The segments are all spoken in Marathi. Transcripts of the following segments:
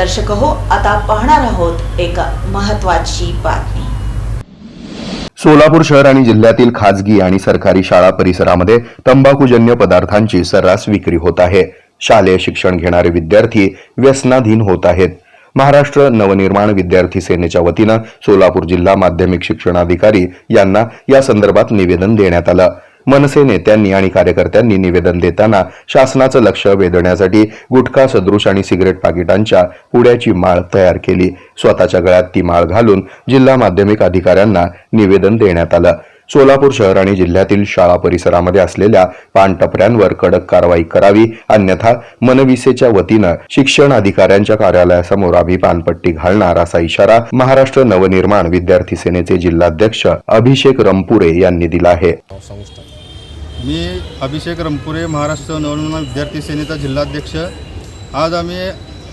दर्शक हो आता पाहणार आहोत एक महत्वाची बातमी. सोलापूर शहर आणि जिल्ह्यातील खाजगी आणि सरकारी शाळा परिसरामध्ये तंबाखूजन्य पदार्थांची सर्रास विक्री होत आहे. शालेय शिक्षण घेणारे विद्यार्थी व्यसनाधीन होत आहेत. महाराष्ट्र नवनिर्माण विद्यार्थी सेनेच्या वतीनं सोलापूर जिल्हा माध्यमिक शिक्षणाधिकारी यांना या संदर्भात निवेदन देण्यात आलं. मनसे नेत्यांनी आणि कार्यकर्त्यांनी निवेदन देताना शासनाचं लक्ष वेधण्यासाठी गुटखा सदृश आणि सिगरेट पाकिटांच्या पुड्याची माळ तयार केली. स्वतःच्या गळ्यात ती माळ घालून जिल्हा माध्यमिक अधिकाऱ्यांना निवेदन देण्यात आलं. सोलापूर शहर आणि जिल्ह्यातील शाळा परिसरामध्ये असलेल्या पानटपऱ्यांवर कडक कारवाई करावी अन्यथा मनविसेच्या वतीनं शिक्षण अधिकाऱ्यांच्या कार्यालयासमोर आम्ही पानपट्टी घालणार असा इशारा महाराष्ट्र नवनिर्माण विद्यार्थी सेनेचे जिल्हाध्यक्ष अभिषेक रंपुरे यांनी दिला आहे. मी अभिषेक रंपुरे महाराष्ट्र नवनिर्माण विद्यार्थी सेनेचा जिल्हाध्यक्ष. आज आम्ही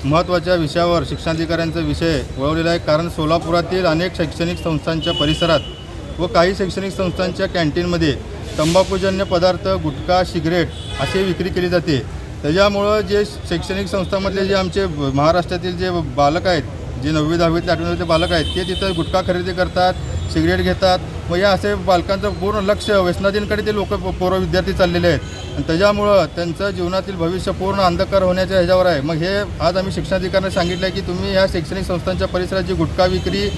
महत्त्वाच्या विषयावर शिक्षणाधिकाऱ्यांचा विषय वळवलेला आहे. कारण सोलापुरातील अनेक शैक्षणिक संस्थांच्या परिसरात व काही शैक्षणिक संस्थांच्या कॅन्टीनमध्ये तंबाखूजन्य पदार्थ गुटखा सिगरेट असे विक्री केली जाते. त्याच्यामुळं जे शैक्षणिक संस्थांमधले जे आमचे महाराष्ट्रातील जे बालक आहेत जे नववी दहावीतले आठवीतले बालक आहेत ते तिथं गुटखा खरेदी करतात सिगरेट घेतात व या असे बालकांचं पूर्ण लक्ष व्यसनाधीनकडे ते लोक पोरं विद्यार्थी चाललेले आहेत. आणि त्याच्यामुळं त्यांचं जीवनातील भविष्य पूर्ण अंधकार होण्याच्या ह्याच्यावर आहे. मग हे आज आम्ही शिक्षणाधिकाऱ्यांना सांगितलं आहे की तुम्ही ह्या शैक्षणिक संस्थांच्या परिसरात जी गुटखा विक्री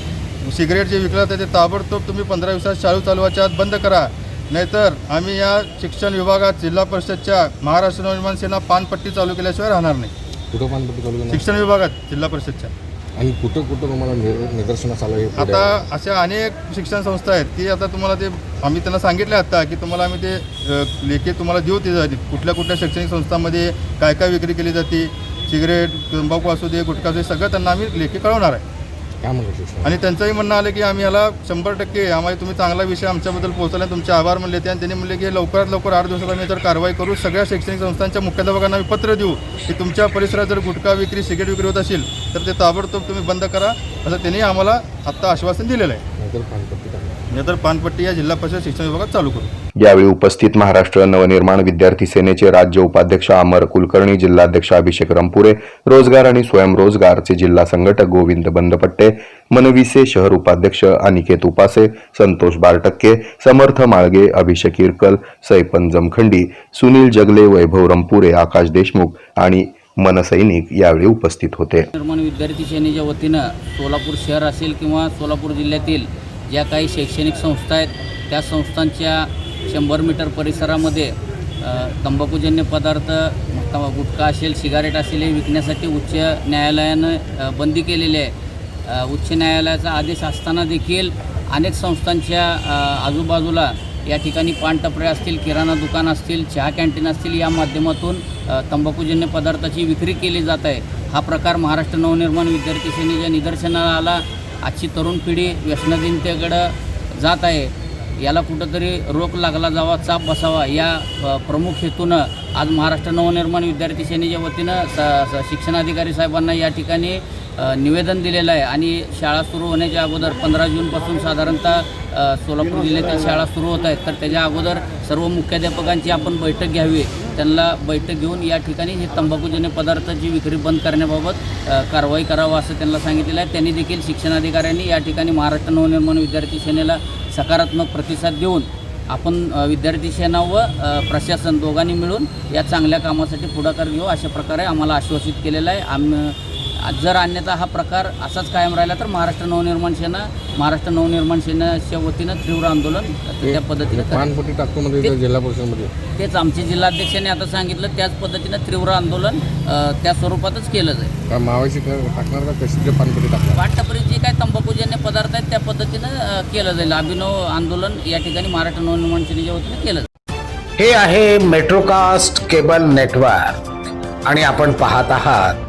सिगरेट जे विकलं जातं ते ताबडतोब तुम्ही पंधरा दिवसात शाळू चालवायच्या आत बंद करा. नाहीतर आम्ही या शिक्षण विभागात जिल्हा परिषदच्या महाराष्ट्र नवनिर्माण सेना पानपट्टी चालू केल्याशिवाय राहणार नाही. कुठं पानपट्टी चालू केलं शिक्षण विभागात जिल्हा परिषदच्या. आणि कुठं कुठं तुम्हाला निदर्शनास आलं हे आता अशा अनेक शिक्षण संस्था आहेत की आता तुम्हाला ते आम्ही त्यांना सांगितले आता की तुम्हाला आम्ही ते लेखी तुम्हाला देऊ ते कुठल्या कुठल्या शैक्षणिक संस्थांमध्ये काय काय विक्री केली जाते सिगरेट तंबाखू असू दे गुटखा असू दे सगळं त्यांना आम्ही लेखी कळवणार आहे. काय म्हणलं शकतो आणि त्यांचंही म्हणणं आलं की आम्ही याला शंभर टक्के आम्हाला तुम्ही चांगला विषय आमच्याबद्दल पोहोचवला तुमचे आभार म्हणले ते. आणि त्यांनी म्हणले की लवकरात लवकर आठ दिवसात आम्ही जर कारवाई करू. सगळ्या शैक्षणिक संस्थांच्या मुख्याध्यापकांना आम्ही पत्र देऊ की तुमच्या परिसरात जर गुटखा विक्री सिगरेट विक्री होत असेल तर ते ताबडतोब तुम्ही बंद करा. असं त्यांनी आम्हाला आत्ता आश्वासन दिलेलं आहे. पानपट्टी नाहीतर पानपट्टी या जिल्हा परिषद शिक्षण विभागात चालू करू. यावेळी उपस्थित महाराष्ट्र नवनिर्माण विद्यार्थी सेनेचे राज्य उपाध्यक्ष अमर कुलकर्णी जिल्हाध्यक्ष अभिषेक रंपुरे रोजगार आणि स्वयंरोजगारचे जिल्हा संघटक गोविंद बंदपट्टे मनविसे शहर उपाध्यक्ष अनिकेत उपासे संतोष बारटक्के समर्थ माळगे अभिषेक इरकल सैपन जमखंडी सुनील जगले वैभव रंपुरे आकाश देशमुख आणि मनसैनिक यावेळी उपस्थित होते. निर्माण विद्यार्थी सेनेच्या वतीनं सोलापूर शहर असेल किंवा सोलापूर जिल्ह्यातील ज्या काही शैक्षणिक संस्था आहेत त्या संस्थांच्या शंभर मीटर परिसरामध्ये तंबाखूजन्य पदार्थ तंबा- गुटखा असेल सिगारेट असेल हे विकण्यासाठी उच्च न्यायालयानं बंदी केलेली आहे. उच्च न्यायालयाचा आदेश असताना देखील अनेक संस्थांच्या आजूबाजूला या ठिकाणी पानटपऱ्या असतील किराणा दुकान असतील चहा कॅन्टीन असतील या माध्यमातून तंबाखूजन्य पदार्थाची विक्री केली जात आहे. हा प्रकार महाराष्ट्र नवनिर्माण विद्यार्थी सेनेच्या निदर्शनाला आला आजची तरुण पिढी व्यसनाधीनतेकडं जात आहे. याला कुठंतरी रोख लागला जावा चाप बसावा या प्रमुख हेतूनं आज महाराष्ट्र नवनिर्माण विद्यार्थी सेनेच्या वतीनं स शिक्षणाधिकारी साहेबांना या ठिकाणी निवेदन दिलेलं आहे. आणि शाळा सुरू होण्याच्या अगोदर पंधरा जूनपासून साधारणतः सोलापूर जिल्ह्यातील शाळा सुरू होत आहेत. तर त्याच्या अगोदर सर्व मुख्याध्यापकांची आपण बैठक घ्यावी. त्यांना बैठक घेऊन या ठिकाणी हे तंबाखूजन्य पदार्थाची विक्री बंद करण्याबाबत कारवाई करावं असं त्यांना सांगितलेलं आहे. त्यांनी देखील शिक्षणाधिकाऱ्यांनी या ठिकाणी महाराष्ट्र नवनिर्माण विद्यार्थी सेनेला सकारात्मक प्रतिसाद देऊन आपण विद्यार्थी सेना व प्रशासन दोघांनी मिळून या चांगल्या कामासाठी पुढाकार घेऊ अशा प्रकारे आम्हाला आश्वासित केलेलं आहे. आम जर अन्यथा हा प्रकार असाच कायम राहिला तर महाराष्ट्र नवनिर्माण सेना महाराष्ट्र नवनिर्माण सेनेच्या वतीनं तीव्र आंदोलन त्या पद्धतीनं टाकतो जिल्हा परिषदमध्ये. तेच आमचे जिल्हाध्यक्षांनी आता सांगितलं त्याच पद्धतीनं तीव्र आंदोलन त्या स्वरूपातच केलं जाईल. क- टाकणार का? कशी पानपट्टी टाकणार? वाटटपरी जे काय तंबाखूजन्य पदार्थ आहेत त्या पद्धतीनं केलं जाईल. अभिनव आंदोलन या ठिकाणी महाराष्ट्र नवनिर्माण सेनेच्या वतीनं केलं जाईल. हे आहे मेट्रोकास्ट केबल नेटवर्क आणि आपण पाहत आहात